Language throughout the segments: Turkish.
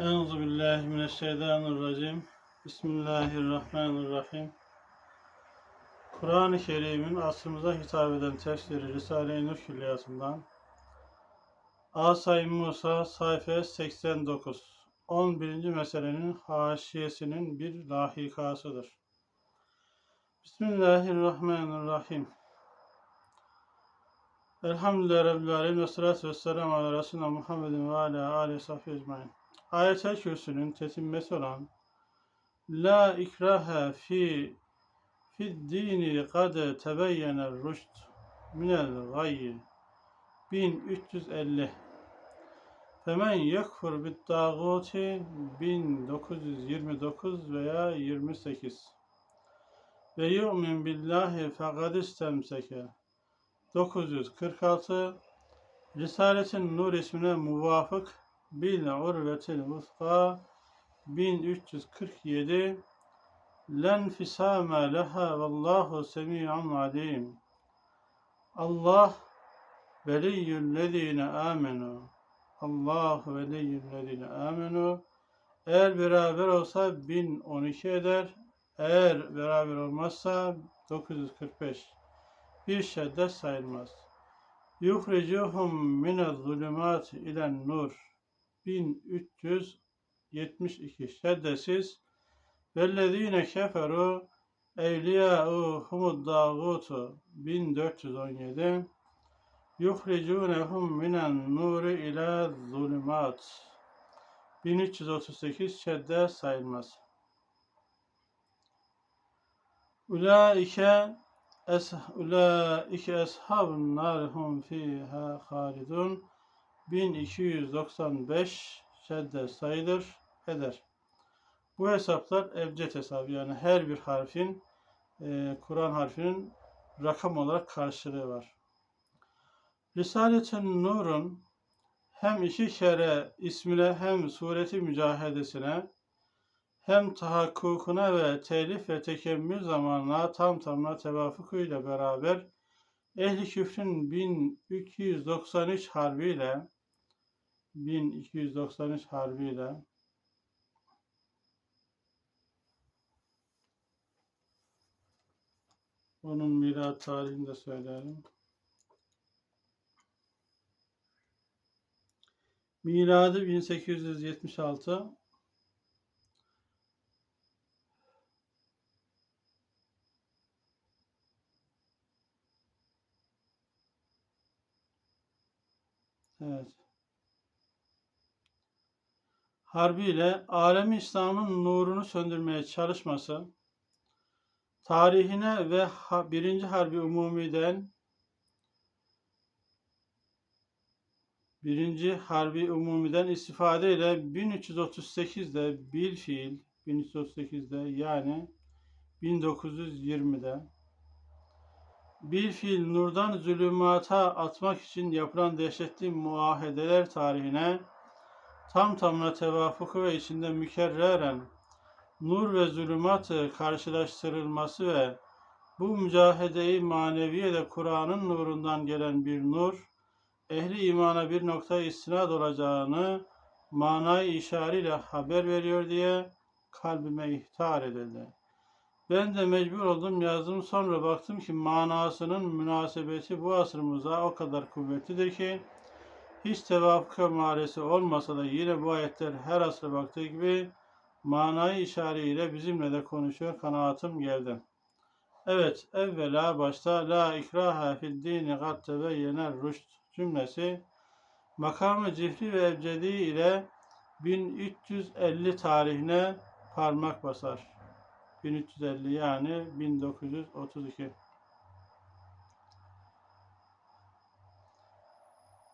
Euzu billahi mineşşeytanirracim. Bismillahirrahmanirrahim. Kur'an-ı Kerim'in asrımıza hitap eden tefsiri Risale-i Nur Külliyatından Asay Musa sayfa 89 11. meselenin haşiyesinin bir lahikasıdır. Bismillahirrahmanirrahim. Elhamdülillahi Rabbil Alemin ve salatu ve selamu ala Resulina Muhammedin ve ala aleyhi sahbihi ecmain. Ayet-el Kürsü'nün tetimmesi olan. La ikraha fi fid dini kad tebeyyene rüşt minel gayyi. 1350 Femen yekfur bit dağuti 1929 veya 28 ve yu'min billahi fekad istemseke. 946 Risaletin Nur ismine muvafık Bil urvetil vuska 1347 Len fisame leha vallahu semi'un alim. Allah veliyyüllezine amenu. Allah veliyyüllezine amenu. Eğer beraber olsa 1012 eder. Eğer beraber olmazsa 945 bir şiddet sayılmaz. Yuhricuhum minel zulümat ilen nur 1372 şeddesiz vellezine keferu evliyâ'u humud dağutu 1417 yuhricunehum minen nuri ila zulümat 1338 şedde sayılmaz. Ulaike es ulaike eshabun nar hum fiha halidun 1295 şedde sayılır eder. Bu hesaplar ebced hesabı yani her bir harfin e, Kur'an harfinin rakam olarak karşılığı var. Risalet-i Nur'un hem iki kere ismine hem sureti mücahedesine hem tahakkukuna ve telif ve tekemmül zamanına tam tamına tevafukuyla beraber ehli küfrün 1293 harbiyle 1293 harbiyle onun milat tarihini de söyleyelim. Miladı 1876 Evet. Harbiyle alemi İslam'ın nurunu söndürmeye çalışması, tarihine ve birinci harbi umumiden birinci harbi umumiden istifadeyle 1338'de bir fiil 1338'de yani 1920'de bir fiil nurdan zulümata atmak için yapılan dehşetli muahedeler tarihine tam tamına tevafuku ve içinde mükerreren nur ve zulümatı karşılaştırılması ve bu mücahedeyi maneviyede Kur'an'ın nurundan gelen bir nur, ehli imana bir nokta istinad olacağını manayı işareyle haber veriyor diye kalbime ihtar edildi. Ben de mecbur oldum yazdım sonra baktım ki manasının münasebeti bu asrımıza o kadar kuvvetlidir ki hiç tevafuk emaresi olmasa da yine bu ayetler her asra baktığı gibi manayı işareyle bizimle de konuşuyor kanaatim geldi. Evet, evvela başta la ikraha fid dini kat tebeyyene rüşt cümlesi makamı cifri ve ebcedi ile 1350 tarihine parmak basar. 1350 yani 1932.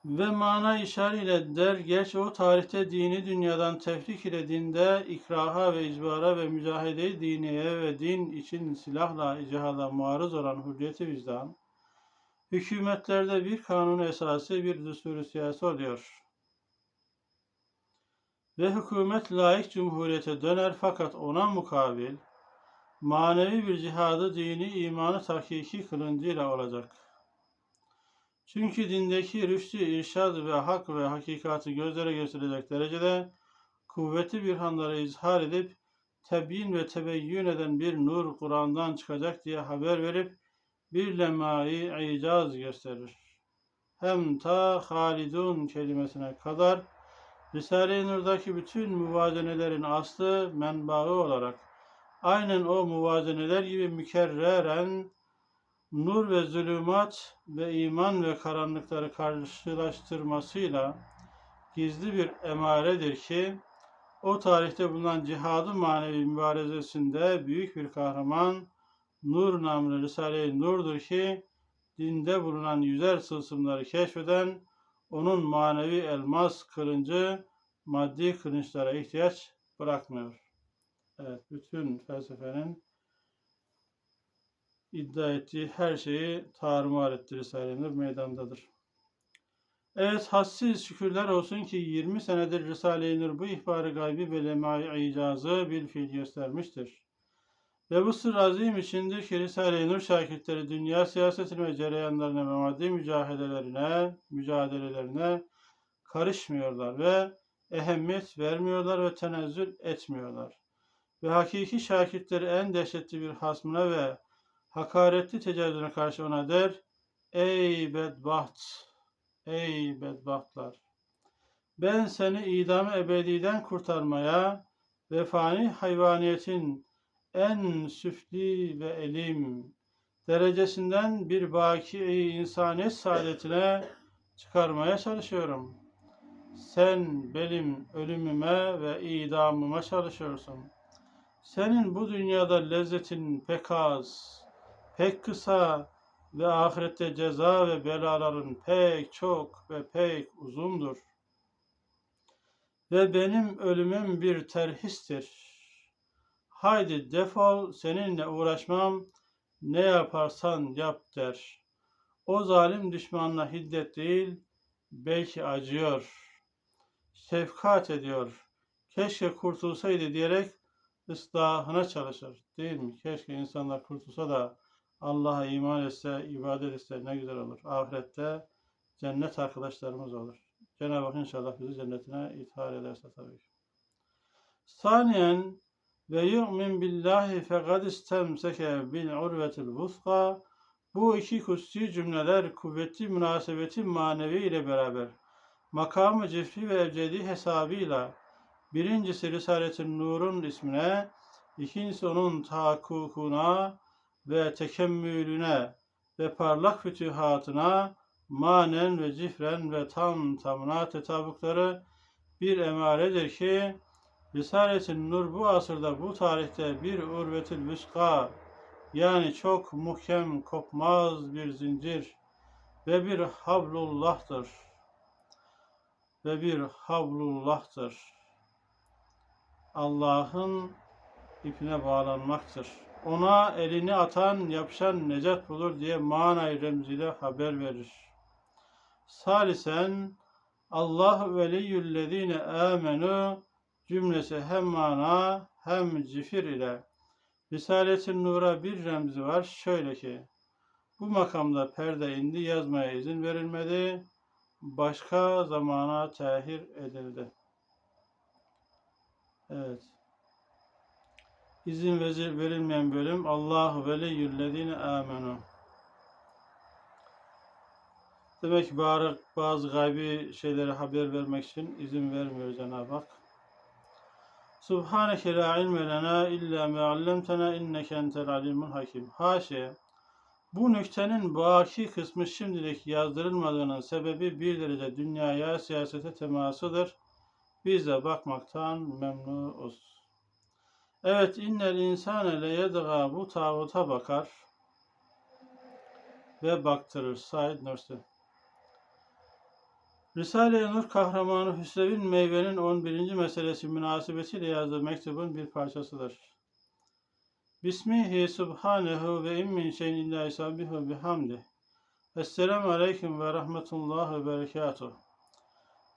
Ve mana işaretle der, gerçi o tarihte dini dünyadan tefrik ile dinde ikraha ve icbara ve mücahede diniye ve din için silahla cihada muarız olan hürriyeti vicdan, hükümetlerde bir kanun esası bir düsturu siyasi oluyor. Ve hükümet layık cumhuriyete döner fakat ona mukabil manevi bir cihadı dini imanı tahkiki kılıncıyla olacak. Çünkü dindeki rüştü, irşad ve hak ve hakikati gözlere gösterecek derecede kuvvetli birhanları izhar edip tebyin ve tebeyyün eden bir nur Kur'an'dan çıkacak diye haber verip bir lemayı icaz gösterir. Hem ta halidun kelimesine kadar Risale-i Nur'daki bütün muvazenelerin aslı menbaı olarak aynen o muvazeneler gibi mükerreren nur ve zulümat ve iman ve karanlıkları karşılaştırmasıyla gizli bir emaredir ki o tarihte bulunan cihadı manevi mübarezesinde büyük bir kahraman Nur namlı Risale-i Nur'dur ki dinde bulunan yüzer tılsımları keşfeden onun manevi elmas kılıncı maddi kılınçlara ihtiyaç bırakmıyor. Evet, bütün felsefenin iddia ettiği her şeyi tarumar etti Risale-i meydandadır. Evet, hassiz şükürler olsun ki 20 senedir Risale-i Nur bu ihbarı gaybi ve lemai icazı bir fiil göstermiştir. Ve bu sır azim içindir ki Risale-i Nur şakirtleri dünya siyasetine ve cereyanlarına ve maddi mücadelelerine, mücadelelerine karışmıyorlar ve ehemmiyet vermiyorlar ve tenezzül etmiyorlar. Ve hakiki şakirtleri en dehşetli bir hasmına ve hakaretli tecavüzüne karşı ona der, Ey bedbaht, ey bedbahtlar! Ben seni idam ebediden kurtarmaya ve fani hayvaniyetin en süfli ve elim derecesinden bir baki insaniyet saadetine çıkarmaya çalışıyorum. Sen benim ölümüme ve idamıma çalışıyorsun. Senin bu dünyada lezzetin pek az, pek kısa ve ahirette ceza ve belaların pek çok ve pek uzundur. Ve benim ölümüm bir terhistir. Haydi defol seninle uğraşmam ne yaparsan yap der. O zalim düşmanla hiddet değil belki acıyor. Şefkat ediyor. Keşke kurtulsaydı diyerek ıslahına çalışır. Değil mi? Keşke insanlar kurtulsa da Allah'a iman etse, ibadet etse ne güzel olur. Ahirette cennet arkadaşlarımız olur. Cenab-ı Hak inşallah bizi cennetine ithal ederse tabii. Saniyen ve yu'min billahi fekad istemseke bil urvetil vuska bu iki kutsi cümleler kuvvetli münasebeti manevi ile beraber makamı cifri ve ebcedi hesabıyla birincisi Risalet-i Nur'un ismine, ikincisi onun tahakkukuna ve tekemmülüne ve parlak fütühatına manen ve cifren ve tam tamına tetabukları bir emaredir ki Risalet-i Nur bu asırda bu tarihte bir urvetül vüska yani çok muhkem kopmaz bir zincir ve bir hablullah'tır. Ve bir hablullah'tır. Allah'ın ipine bağlanmaktır. Ona elini atan, yapışan necat bulur diye manay remziyle haber verir. Salisen Allah veliyyüllezine amenu cümlesi hem mana hem cifir ile Risalet-i Nur'a bir remzi var şöyle ki bu makamda perde indi yazmaya izin verilmedi başka zamana tehir edildi. Evet. İzin verilmeyen bölüm Allahu veliyyüllezine amenu. Demek ki bazı gaybi şeylere haber vermek için izin vermiyor Cenab-ı Hak. Subhaneke la ilme lena illa me allamtena inneke entel alimul hakim. Haşa. Bu nüktenin baki kısmı şimdilik yazdırılmadığının sebebi bir derece dünyaya, siyasete temasıdır. Biz de bakmaktan memnunuz. Evet, innel insane le yedga bu tağuta bakar ve baktırır. Said Nursi. Risale-i Nur kahramanı Hüsrev'in meyvenin 11. meselesi münasebetiyle yazdığı mektubun bir parçasıdır. Bismihi subhanehu ve immin şeyin illa isabihu bihamdi. Esselamu aleyküm ve rahmetullah ve berekatuh.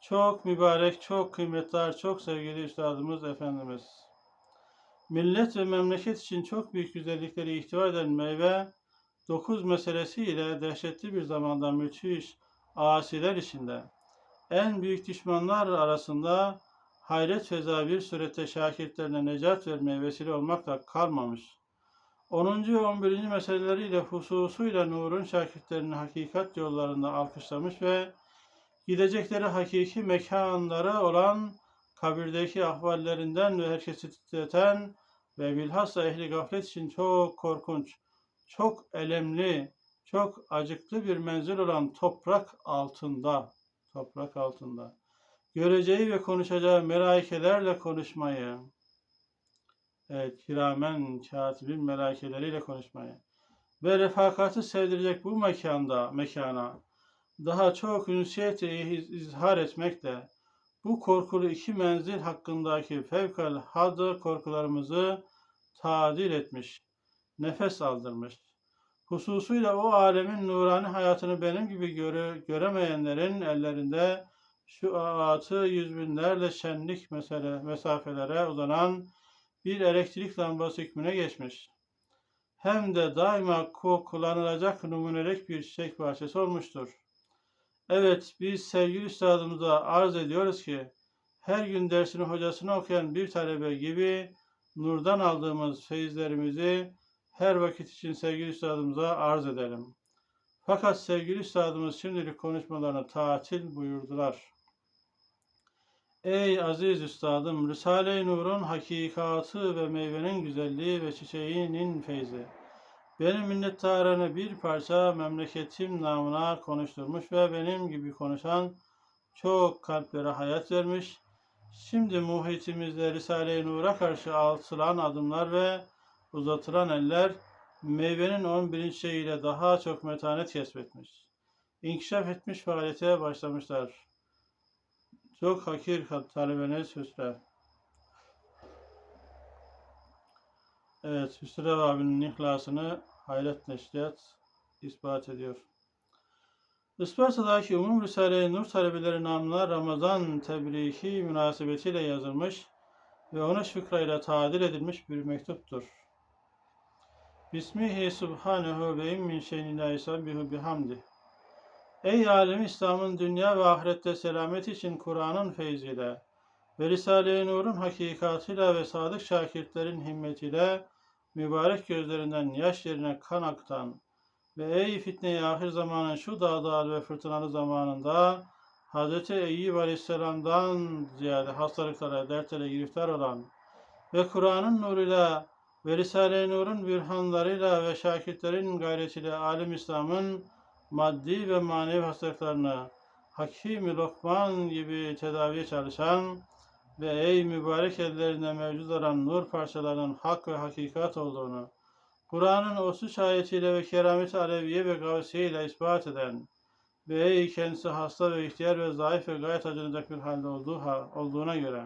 Çok mübarek, çok kıymetli, çok sevgili üstadımız Efendimiz. Millet ve memleket için çok büyük güzellikleri ihtiva eden meyve, dokuz meselesiyle dehşetli bir zamanda müthiş asiler içinde en büyük düşmanlar arasında hayret feza bir surette şakirtlerine necat vermeye vesile olmakla kalmamış. 10. ve 11. meseleleriyle hususuyla Nur'un şakirtlerini hakikat yollarında alkışlamış ve gidecekleri hakiki mekanlara olan kabirdeki ahvallerinden ve herkesi titreten ve bilhassa ehli gaflet için çok korkunç, çok elemli, çok acıklı bir menzil olan toprak altında, toprak altında göreceği ve konuşacağı melaikelerle konuşmayı, evet, kiramen katibin melaikeleriyle konuşmayı ve refakatı sevdirecek bu mekanda, mekana daha çok ünsiyet izhar etmekle bu korkulu iki menzil hakkındaki fevkalade korkularımızı tadil etmiş, nefes aldırmış. Hususuyla o alemin nurani hayatını benim gibi göre, göremeyenlerin ellerinde şu atı yüz binlerle şenlik mesele, mesafelere uzanan bir elektrik lambası hükmüne geçmiş. Hem de daima kullanılacak numunelik bir çiçek bahçesi olmuştur. Evet, biz sevgili üstadımıza arz ediyoruz ki, her gün dersini hocasına okuyan bir talebe gibi nurdan aldığımız feyizlerimizi her vakit için sevgili üstadımıza arz edelim. Fakat sevgili üstadımız şimdilik konuşmalarını tatil buyurdular. Ey aziz üstadım, Risale-i Nur'un hakikatı ve meyvenin güzelliği ve çiçeğinin feyzi. Benim minnettarını bir parça memleketim namına konuşturmuş ve benim gibi konuşan çok kalplere hayat vermiş. Şimdi muhitimizde Risale-i Nur'a karşı atılan adımlar ve uzatılan eller meyvenin on bilinçliğiyle daha çok metanet kesbetmiş. İnkişaf etmiş faaliyete başlamışlar. Çok hakir talebeniz Hüsrev. Evet, Hüsrev abinin ihlasını Hayret Neşriyat ispat ediyor. Isparta'daki Umum Risale-i Nur talebeleri namına Ramazan tebriki münasebetiyle yazılmış ve 13 fıkrayla tadil edilmiş bir mektuptur. Bismihi subhanehu ve min şeyin la bihamdi. Ey alem İslam'ın dünya ve ahirette selamet için Kur'an'ın feyziyle ve Risale-i Nur'un hakikatıyla ve sadık şakirtlerin himmetiyle mübarek gözlerinden yaş yerine kan aktan ve ey fitne-i ahir zamanın şu dağdağlı ve fırtınalı zamanında Hz. Eyyub Aleyhisselam'dan ziyade hastalıklara, dertlere giriftar olan ve Kur'an'ın nuruyla ve Risale-i Nur'un bürhanlarıyla ve şakirtlerin gayretiyle alim İslam'ın maddi ve manevi hastalıklarını Hakim-i Lokman gibi tedaviye çalışan ve ey mübarek ellerinde mevcut olan nur parçalarının hak ve hakikat olduğunu, Kur'an'ın o süs ayetiyle ve keramet aleviye ve gavsiye ispat eden ve ey kendisi hasta ve ihtiyar ve zayıf ve gayet acınacak bir halde olduğu, olduğuna göre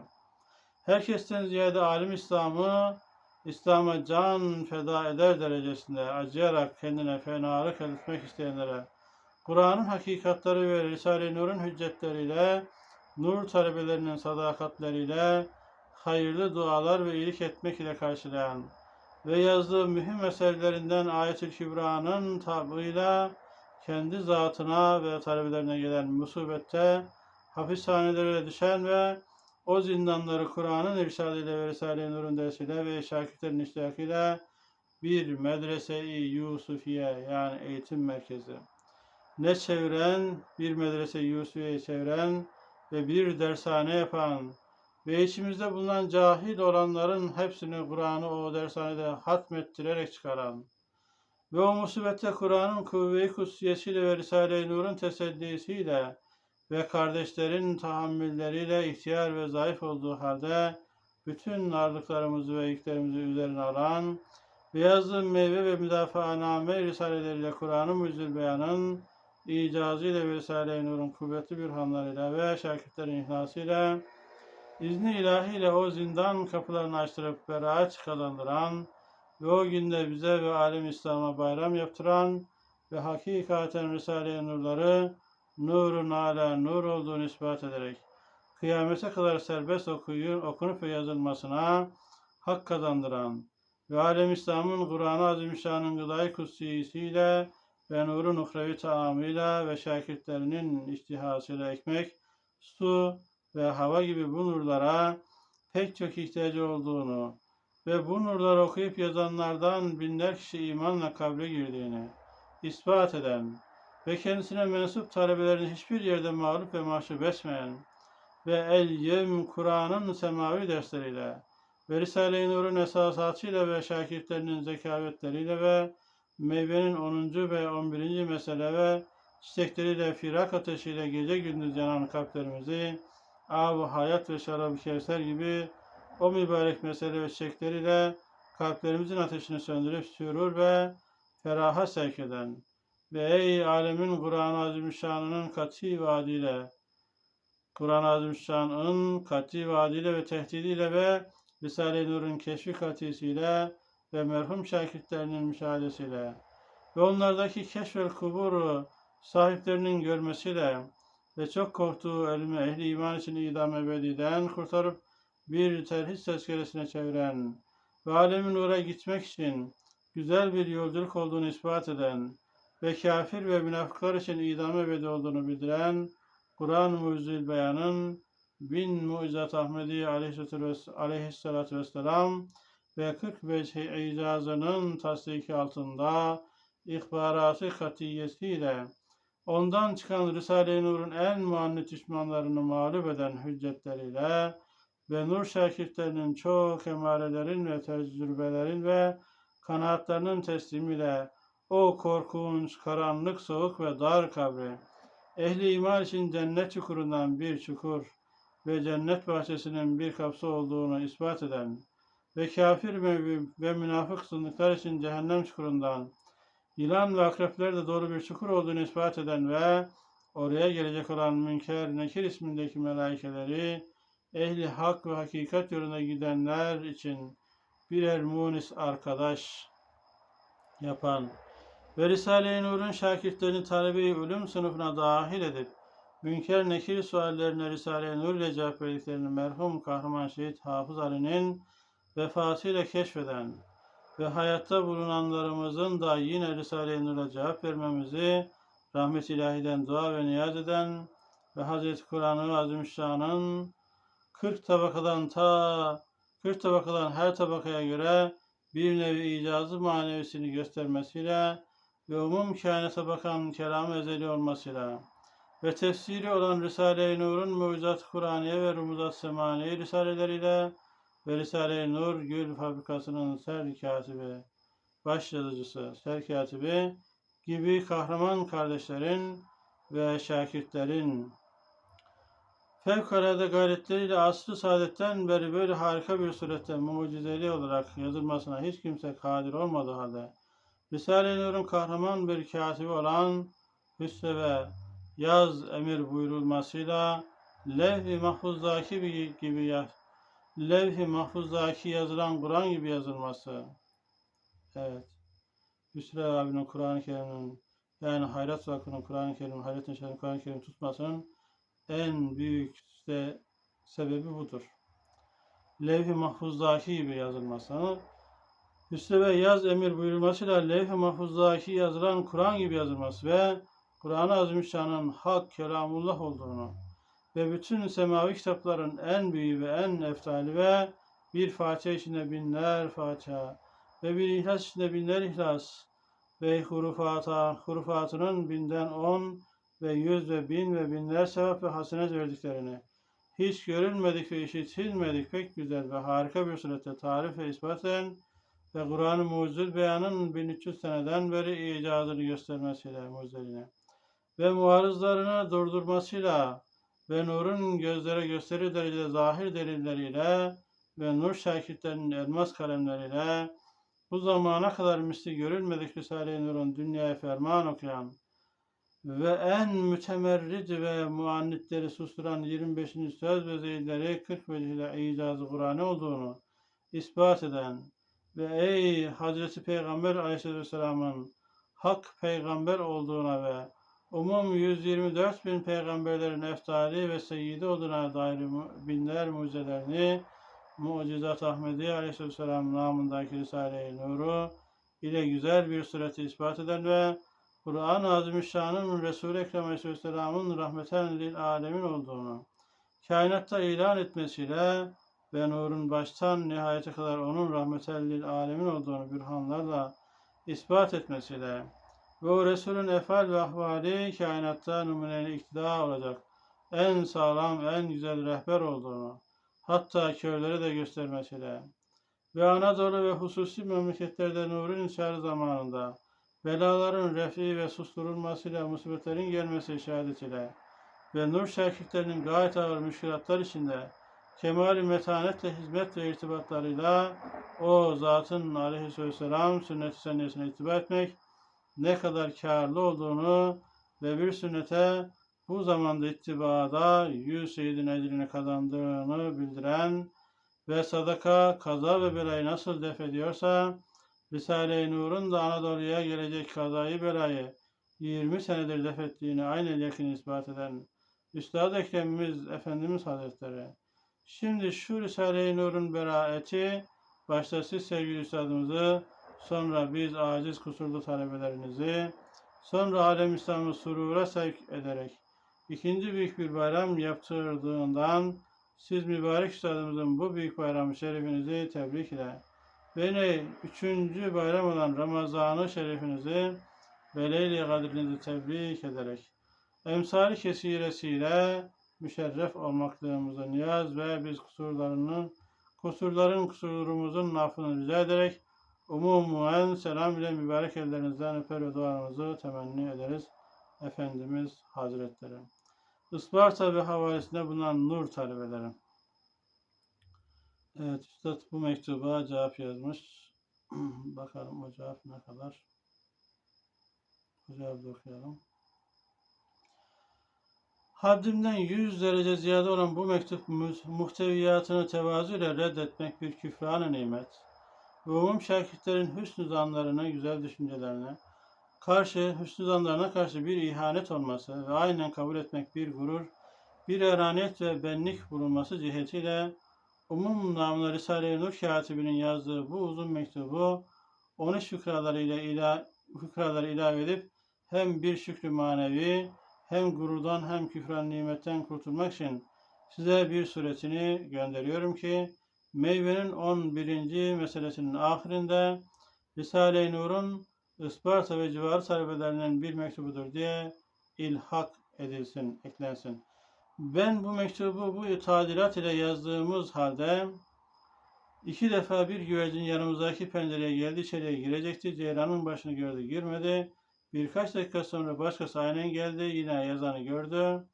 herkesten ziyade alim İslam'ı İslam'a can feda eder derecesinde acıyarak kendine fenalık etmek isteyenlere Kur'an'ın hakikatleri ve Risale-i Nur'un hüccetleriyle nur talebelerinin sadakatleriyle hayırlı dualar ve iyilik etmek ile karşılayan ve yazdığı mühim eserlerinden Ayet-ül Kübra'nın tabıyla kendi zatına ve talebelerine gelen musibette hapishanelere düşen ve o zindanları Kur'an'ın irşadıyla ve Risale-i Nur'un dersiyle ve şakirtlerin iştiyakıyla bir medrese-i Yusufiye yani eğitim merkezi. Ne çeviren, bir medrese-i Yusufiye'yi çeviren ve bir dershane yapan ve içimizde bulunan cahil olanların hepsini Kur'an'ı o dershanede hatmettirerek çıkaran ve o musibette Kur'an'ın kuvve-i kutsiyesiyle ve Risale-i Nur'un tesellisiyle ve kardeşlerin tahammülleriyle ihtiyar ve zayıf olduğu halde bütün ağırlıklarımızı ve yüklerimizi üzerine alan ve yazdığı meyve ve müdafaaname risaleleriyle Kur'an-ı Müzzül Beyan'ın icazıyla ve Risale-i Nur'un kuvvetli bürhanlarıyla ve şakirtlerin ihlasıyla izni ilahiyle o zindan kapılarını açtırıp beraat kazandıran ve o günde bize ve alem İslam'a bayram yaptıran ve hakikaten Risale-i Nurları nurun ala nur olduğunu ispat ederek kıyamete kadar serbest okuyun, okunup ve yazılmasına hak kazandıran ve alem İslam'ın Kur'an-ı Azimüşşan'ın gıdayı kutsisiyle ve nurun uhrevi taamıyla ve şakirtlerinin iştihasıyla ekmek, su ve hava gibi bu nurlara pek çok ihtiyacı olduğunu ve bu nurları okuyup yazanlardan binler kişi imanla kabre girdiğini ispat eden ve kendisine mensup talebelerini hiçbir yerde mağlup ve mahcup etmeyen ve El-Yevm Kur'an'ın semavi dersleriyle ve Risale-i Nur'un esasatıyla ve şakirtlerinin zekavetleriyle ve meyvenin 10. ve 11. mesele ve çiçekleriyle firak ateşiyle gece gündüz yanan kalplerimizi av hayat ve şarab-ı kevser gibi o mübarek mesele ve çiçekleriyle kalplerimizin ateşini söndürüp sürur ve feraha sevk eden ve ey alemin Kur'an-ı Azimüşşan'ının kat'i vaadiyle Kur'an-ı Azimüşşan'ın kat'i vaadiyle ve tehdidiyle ve Risale-i Nur'un keşfi katisiyle ve merhum şakirtlerinin müşahedesiyle ve onlardaki keşf ve kuburu sahiplerinin görmesiyle ve çok korktuğu ölümü ehli iman için idam ebediden kurtarıp bir terhis tezkeresine çeviren ve alemin nura gitmek için güzel bir yolculuk olduğunu ispat eden ve kafir ve münafıklar için idam ebedi olduğunu bildiren Kur'an Mucizül Beyan'ın bin Mucizat Ahmedi aleyhissalatü vesselam ve 45 icazının tasdiki altında ihbaratı katiyetiyle ondan çıkan Risale-i Nur'un en muannit düşmanlarını mağlup eden hüccetleriyle ve nur şakirtlerinin çok emarelerin ve tecrübelerin ve kanaatlerinin teslimiyle o korkunç, karanlık, soğuk ve dar kabri, ehli iman için cennet çukurundan bir çukur ve cennet bahçesinin bir kapsı olduğunu ispat eden ve kafir ve, ve münafık zındıklar için cehennem çukurundan, yılan ve akrepler de doğru bir çukur olduğunu ispat eden ve oraya gelecek olan Münker Nekir ismindeki melaikeleri ehli hak ve hakikat yoluna gidenler için birer munis arkadaş yapan ve Risale-i Nur'un şakirtlerini talebe-i sınıfına dahil edip Münker Nekir suallerine Risale-i Nur ile cevap verdiklerini merhum kahraman şehit Hafız Ali'nin vefatıyla keşfeden ve hayatta bulunanlarımızın da yine Risale-i Nur'a cevap vermemizi rahmet ilahiden dua ve niyaz eden ve Hazreti Kur'an-ı Azimüşşan'ın 40 tabakadan ta 40 tabakadan her tabakaya göre bir nevi icazı manevisini göstermesiyle ve umum kainata bakan kelam ezeli olmasıyla ve tefsiri olan Risale-i Nur'un mucizat Kur'aniye ve rumuzat semaniye risaleleriyle ve Risale-i Nur Gül Fabrikası'nın serkatibi, baş yazıcısı, serkatibi gibi kahraman kardeşlerin ve şakirtlerin. Fevkalade gayretleriyle asr-ı saadetten beri böyle harika bir surette mucizeli olarak yazılmasına hiç kimse kadir olmadığı halde Risale-i Nur'un kahraman bir katibi olan Hüsnü ve yaz emir buyurulmasıyla levh-i mahfuzdaki gibi yaz, levh-i mahfuzdaki yazılan Kur'an gibi yazılması. Evet. Hüsnü abinin Kur'an-ı Kerim'in yani Hayrat Vakfı'nın Kur'an-ı Kerim, Hayrat Neşer'in Kur'an-ı Kerim tutmasının en büyük de sebebi budur. Levh-i mahfuzdaki gibi yazılması. Hüsnü ve yaz emir buyurulmasıyla levh-i mahfuzdaki yazılan Kur'an gibi yazılması ve Kur'an-ı Azimüşşan'ın hak kelamullah olduğunu ve bütün semavi kitapların en büyüğü ve en eftali ve bir Fatiha içinde binler Fatiha ve bir İhlas içinde binler İhlas ve hurufata, hurufatının binden on ve yüz ve bin ve binler sevap ve hasenet verdiklerini hiç görülmedik ve işitilmedik pek güzel ve harika bir surette tarif ve ispat eden ve Kur'an-ı Mucizül Beyan'ın 1300 seneden beri icazını göstermesiyle mucizeline ve muarızlarını durdurmasıyla ve nurun gözlere gösterir derecede zahir delilleriyle ve nur şakirtlerinin elmas kalemleriyle bu zamana kadar misli görülmedik Risale-i Nur'un dünyaya ferman okuyan ve en mütemerrid ve muannitleri susturan 25. söz ve zeyilleri 40 vecihle icazı Kur'an'ı olduğunu ispat eden ve ey Hazreti Peygamber Aleyhisselam'ın hak peygamber olduğuna ve umum 124 bin peygamberlerin eftali ve seyyidi olduğuna dair binler mucizelerini Mucizat Ahmedi Aleyhisselam namındaki Risale-i Nur'u ile güzel bir sureti ispat eden ve Kur'an-ı Azimüşşan'ın Resul-i Ekrem Aleyhisselam'ın rahmeten lil alemin olduğunu, kainatta ilan etmesiyle ve nurun baştan nihayete kadar onun rahmetellil alemin olduğunu bürhanlarla ispat etmesiyle ve o Resulün efal ve ahvali kainatta numuneli iktida olacak. En sağlam, en güzel rehber olduğunu, hatta körleri de göstermesiyle. Ve Anadolu ve hususi memleketlerde nurun inşarı zamanında belaların refi ve susturulmasıyla musibetlerin gelmesi işaretiyle ve nur şakirtlerinin gayet ağır müşkilatlar içinde kemal-i metanetle hizmet ve irtibatlarıyla o zatın aleyhisselam sünnet-i seniyesine ittiba etmek ne kadar karlı olduğunu ve bir sünnete bu zamanda ittibada yüz seyyidin ecrini kazandığını bildiren ve sadaka, kaza ve belayı nasıl def ediyorsa Risale-i Nur'un da Anadolu'ya gelecek kazayı belayı 20 senedir def ettiğini aynen yakın ispat eden Üstad Ekremimiz Efendimiz Hazretleri. Şimdi şu Risale-i Nur'un beraati başta siz sevgili üstadımızı sonra biz aciz kusurlu talebelerinizi sonra alem İslam'ı surura sevk ederek ikinci büyük bir bayram yaptırdığından siz mübarek üstadımızın bu büyük bayramı şerifinizi tebrik ile beni üçüncü bayram olan Ramazan-ı şerifinizi ve Leyli Kadirinizi tebrik ederek emsali kesiresiyle müşerref olmaklığımızı niyaz ve biz kusurlarının kusurların kusurumuzun affını rica ederek umumen selam ile mübarek ellerinizden öper ve dualarımızı temenni ederiz. Efendimiz Hazretleri. Isparta ve havalisinde bulunan nur talebeleri. Evet, Üstad bu mektuba cevap yazmış. Bakalım o cevap ne kadar. O cevabı okuyalım. Haddimden 100 derece ziyade olan bu mektup mu- muhteviyatını tevazu ile reddetmek bir küfran nimet ve umum şakirtlerin hüsnü zanlarına, güzel düşüncelerine karşı, hüsnü zanlarına karşı bir ihanet olması ve aynen kabul etmek bir gurur, bir eranet ve benlik bulunması cihetiyle umum namına Risale-i Nur katibinin yazdığı bu uzun mektubu 13 fıkraları ile ila, fıkraları ilave edip hem bir şükrü manevi hem gururdan hem küfran nimetten kurtulmak için size bir suretini gönderiyorum ki meyvenin 11. meselesinin ahirinde Risale-i Nur'un Isparta ve civarı talebelerinin bir mektubudur diye ilhak edilsin, eklensin. Ben bu mektubu bu tadilat ile yazdığımız halde iki defa bir güvercin yanımızdaki pencereye geldi, içeriye girecekti. Ceylanın başını gördü, girmedi. Birkaç dakika sonra başkası aynen geldi, yine yazanı gördü.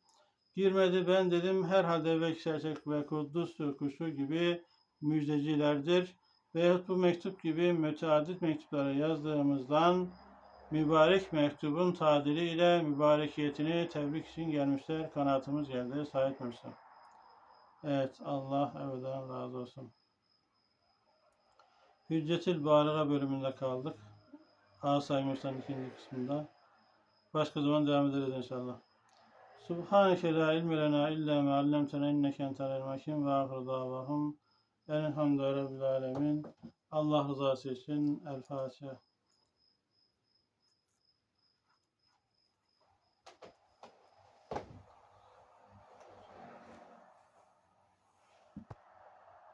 Girmedi, ben dedim herhalde ve Serçek ve Kuddus kuşu gibi müjdecilerdir. Veyahut bu mektup gibi müteaddit mektupları yazdığımızdan mübarek mektubun tadili ile mübarekiyetini tebrik için gelmişler. Kanaatımız geldi. Sahip Mürsel. Evet. Allah evden razı olsun. Hüccetül Baliga bölümünde kaldık. Asay Mürsel'in ikinci kısmında. Başka zaman devam ederiz inşallah. Subhaneke la ilme lena illa ma allamtena inneke entel hakim ve ahir davahum Elhamdülillahi Rabbil Alemin. Allah rızası için El Fatiha.